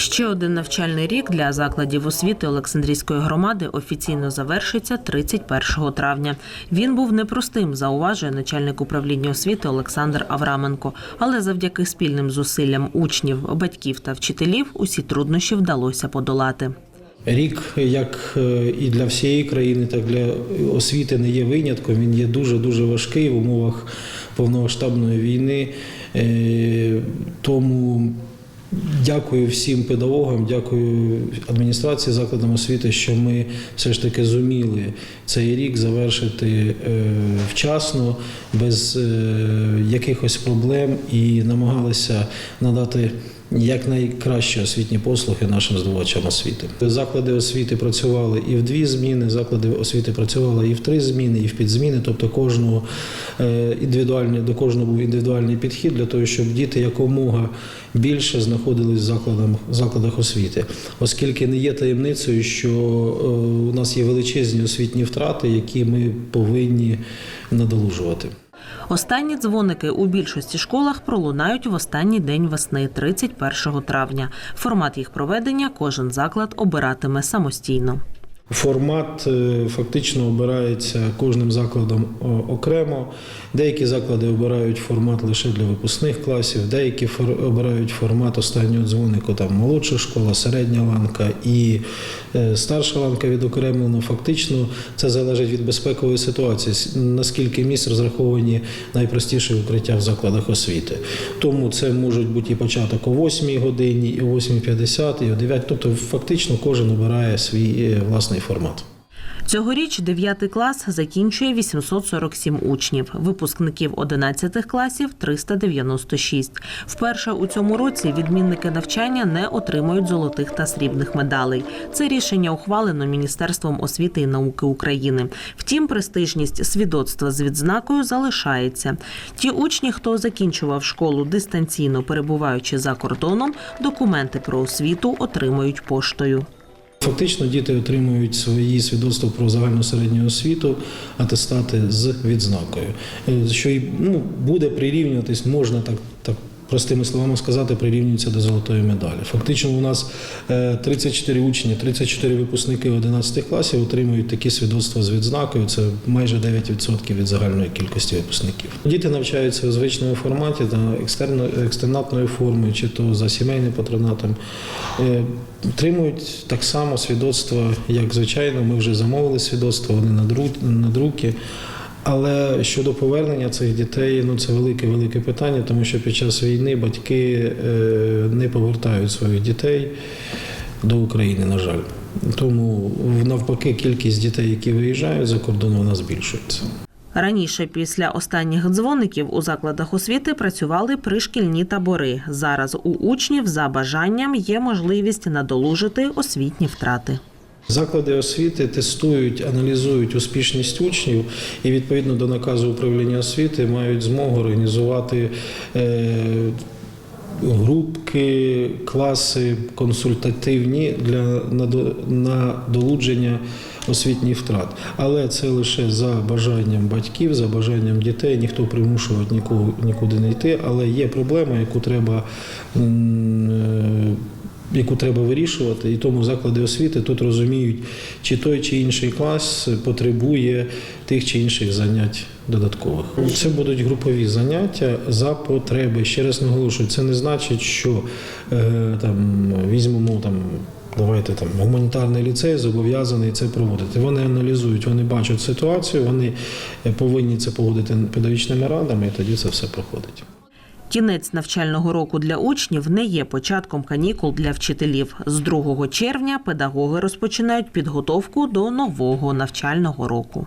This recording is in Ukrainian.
Ще один навчальний рік для закладів освіти Олександрійської громади офіційно завершиться 31 травня. Він був непростим, зауважує начальник управління освіти Олександр Авраменко. Але завдяки спільним зусиллям учнів, батьків та вчителів усі труднощі вдалося подолати. Рік, як е, і для всієї країни, так і для освіти не є винятком. Він є дуже дуже важкий в умовах повномасштабної війни. Е, Тому дякую всім педагогам, дякую адміністрації закладам освіти, що ми все ж таки зуміли цей рік завершити е, вчасно, без е, якихось проблем і намагалися надати якнайкращі освітні послуги нашим здобувачам освіти. Заклади освіти працювали і в дві зміни, заклади освіти працювали і в три зміни, і в підзміни. Тобто кожного е, індивідуальний до кожного був індивідуальний підхід для того, щоб діти якомога більше знаходились в закладах, закладах освіти, оскільки не є таємницею, що е, у нас є величезні освітні втрати, які ми повинні надолужувати. Останні дзвоники у більшості школах пролунають в останній день весни, 31 травня. Формат їх проведення кожен заклад обиратиме самостійно. Формат е, фактично обирається кожним закладом окремо. Деякі заклади обирають формат лише для випускних класів, деякі обирають формат останнього дзвонику, там молодша школа, середня ланка і е, старша ланка відокремлено. Фактично це залежить від безпекової ситуації, наскільки місць розраховані найпростіші укриття в закладах освіти. Тому це можуть бути і початок о 8 годині, і о 8.50, і о 9. Тобто фактично кожен обирає свій е, власний формат. Цьогоріч 9 клас закінчує 847 учнів, випускників 11 класів 396. Вперше у цьому році відмінники навчання не отримують золотих та срібних медалей. Це рішення ухвалено Міністерством освіти і науки України. Втім, престижність свідоцтва з відзнакою залишається. Ті учні, хто закінчував школу дистанційно перебуваючи за кордоном, документи про освіту отримують поштою. Фактично діти отримують свої свідоцтва про загальну середню освіту, атестати з відзнакою, Е, що й ну, буде прирівнюватись, можна так, так простими словами сказати, прирівнюється до золотої медалі. Фактично, у нас е, 34 учні, 34 випускники 11 класів отримують такі свідоцтва з відзнакою. Це майже 9% від загальної кількості випускників. Діти навчаються у звичному форматі та екстерно, екстернатною формою, чи то за сімейним патронатом. Е, Отримують так само свідоцтва, як звичайно. Ми вже замовили свідоцтва, вони на друки. Але щодо повернення цих дітей, ну це велике велике питання, тому що під час війни батьки е, не повертають своїх дітей до України, на жаль. Тому навпаки, кількість дітей, які виїжджають за кордон, вона збільшується. Раніше, після останніх дзвоників у закладах освіти працювали пришкільні табори. Зараз у учнів за бажанням є можливість надолужити освітні втрати. Заклади освіти тестують, аналізують успішність учнів і відповідно до наказу управління освіти мають змогу організувати е, групки, класи консультативні для надо- надолудження освітніх втрат. Але це лише за бажанням батьків, за бажанням дітей. Ніхто примушувати нікуди не йти. Але є проблема, яку треба. Яку треба вирішувати, і тому заклади освіти тут розуміють, чи той чи інший клас потребує тих чи інших занять додаткових. Це будуть групові заняття за потреби. Ще раз наголошую, це не значить, що е, там візьмемо там. Давайте там гуманітарний ліцей зобов'язаний це проводити. Вони аналізують, вони бачать ситуацію, вони повинні це погодити педагогічними радами, і тоді це все проходить. Кінець навчального року для учнів не є початком канікул для вчителів. З 2 червня педагоги розпочинають підготовку до нового навчального року.